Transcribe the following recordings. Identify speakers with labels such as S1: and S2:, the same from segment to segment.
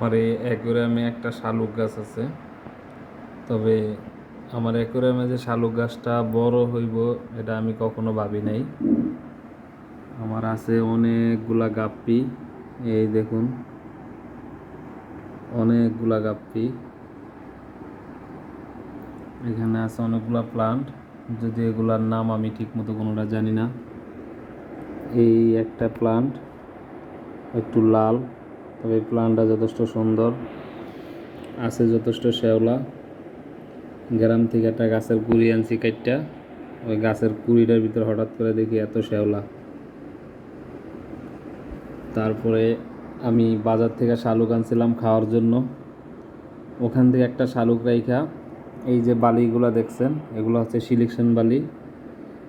S1: আমার এই অ্যাকুরিয়ামে একটা শালুক গাছ আছে। তবে আমার অ্যাকুরিয়ামে যে শালুক গাছটা বড় হইব, এটা আমি কখনো ভাবি নাই। আমার আছে অনেকগুলা গাপ্পি, এই দেখুন। অনেকগুলা গাপ্পি। এখানে আছে অনেকগুলা প্লান্ট যদি এগুলার নাম আমি ঠিক মতো কোনোটা জানি না। এই একটা প্লান্ট একটু লাল। তবে এই যথেষ্ট সুন্দর। আছে যথেষ্ট শ্যাওলা। গ্রাম থেকে একটা গাছের কুড়ি আনছি কাইটটা। ওই গাছের কুড়িটার ভিতরে হঠাৎ করে দেখি এত শ্যাওলা। তারপরে আমি বাজার থেকে শালুক আনছিলাম খাওয়ার জন্য। ওখান থেকে একটা শালুক রাইখা। এই যে বালিগুলো দেখছেন, এগুলো হচ্ছে সিলেকশন বালি।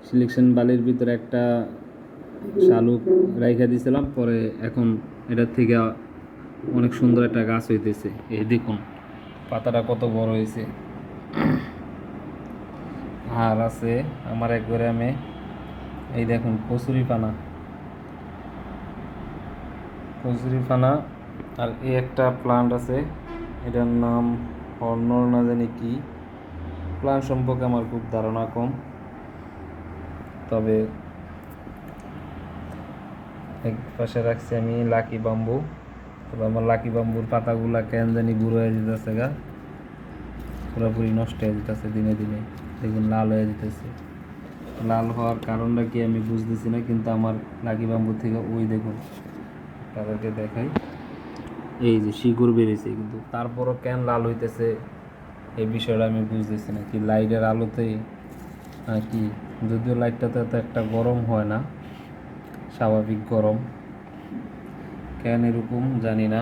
S1: সিলেকশন বালির ভিতরে একটা শালুক রাইখা দিয়েছিলাম পরে এখন এটার থেকে অনেক সুন্দর একটা গাছ হইতেছে। এই দেখুন, পাতাটা কত বড় হয়েছে আর আছে আমার গ্রামে, এই দেখুন, কচুরি পানা। কচুরি পানা, আর এই একটা প্লান্ট আছে, এটার নাম হর্নর না জানি কি। প্লান্ট সম্পর্কে আমার খুব ধারণা কম। তবে এক পাশে রাখছি আমি লাকি বাম্বু তবে আমার লাকি বাম্বুর পাতাগুলা কেন জানি গুঁড়ো হয়ে যেতেছে গা। পুরোপুরি নষ্ট হয়ে যেতেছে দিনে দিনে। দেখুন লাল হয়ে যেতেছে। লাল হওয়ার কারণটা কি আমি বুঝতেছি না কিন্তু আমার লাকি বাম্বু থেকে ওই দেখুন তাদেরকে দেখাই। এই যে শিকড় বেরিয়েছে কিন্তু তারপরও কেন লাল হইতেছে এই বিষয়টা আমি বুঝতেছি না। কি লাইটের আলোতে আহ, কি যদিও লাইটটাতে তো একটা গরম হয় না স্বাভাবিক গরম। কেন এরকম জানি না।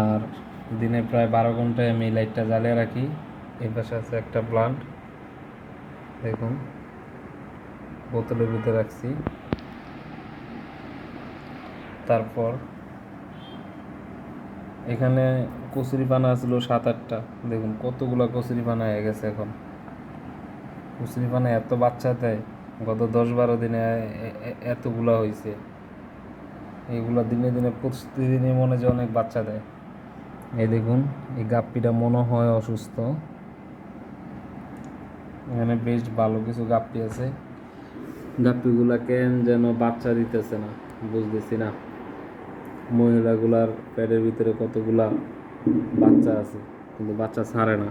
S1: আর দিনে প্রায় বারো ঘন্টায় আমি লাইটটা জ্বালিয়ে রাখি। এই পাশে আছে একটা প্লান্ট দেখুন, বোতলের ভিতরে রাখছি। তারপর এখানে কচুরি পানা ছিল সাত আটটা। দেখুন, কতগুলো কচুরি পানা হয়ে গেছে এখন। কচুরি পানা এত বাচ্চা দেয়, গত দশ বারো দিনে এতগুলা হয়েছে এইগুলা দিনে দিনে, প্রতিদিনই মনে যে অনেক বাচ্চা দেয়। এই দেখুন, এই গাপ্পিটা মনে হয় অসুস্থ। এখানে বেশ ভালো কিছু গাপ্পি আছে। গাপ্পিগুলা কেন যেন বাচ্চা দিতেছে না, বুঝতেছি না। মহিলাগুলার পেটের ভিতরে কতগুলা বাচ্চা আছে, কিন্তু বাচ্চা ছাড়ে না।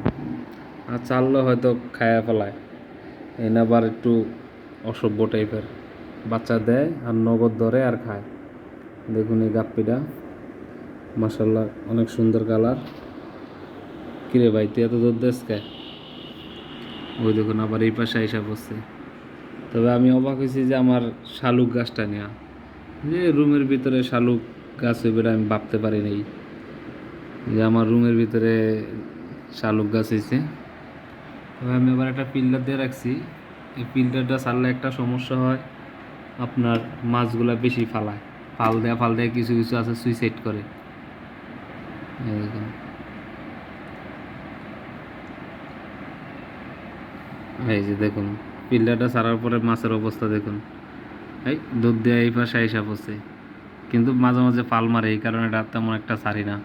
S1: আর ছাড়লে হয়তো খায়া ফেলায়। এনে আবার একটু অসভ্য টাইপের বাচ্চা দেয় আর নগদ ধরে আর খায়। দেখুন এই গাপ্পিটা। মাসাল্লাহ অনেক সুন্দর কালার। কিরে ভাই, তুই এত দূর দেশ কে? ওই দেখুন আবার এই পাশে আইসা পড়ছে। তবে আমি অবাক হয়েছি যে আমার শালুক গাছটা নেওয়া যে রুমের ভিতরে শালুক গাছ হইবে আমি ভাবতে পারি নাই। যে আমার রুমের ভিতরে শালুক গাছ হয়েছে তবে আমি আবার একটা পিল্লার দিয়ে রাখছি। এই পিল্টারটা ছাড়লে একটা সমস্যা হয়, আপনার মাছগুলা বেশি ফালায়। ফাল দেয়া ফাল দেয়া কিছু কিছু আছে সুইসাইড করে। এই যে দেখুন, পিল্লাটা ছাড়ার পরে মাছের অবস্থা দেখুন। এই দুধ দেওয়া এই পাশে আইসা পড়ছে। কিন্তু মাঝে মাঝে ফাল মারে, এই কারণে এটা তেমন একটা ছাড়ি না।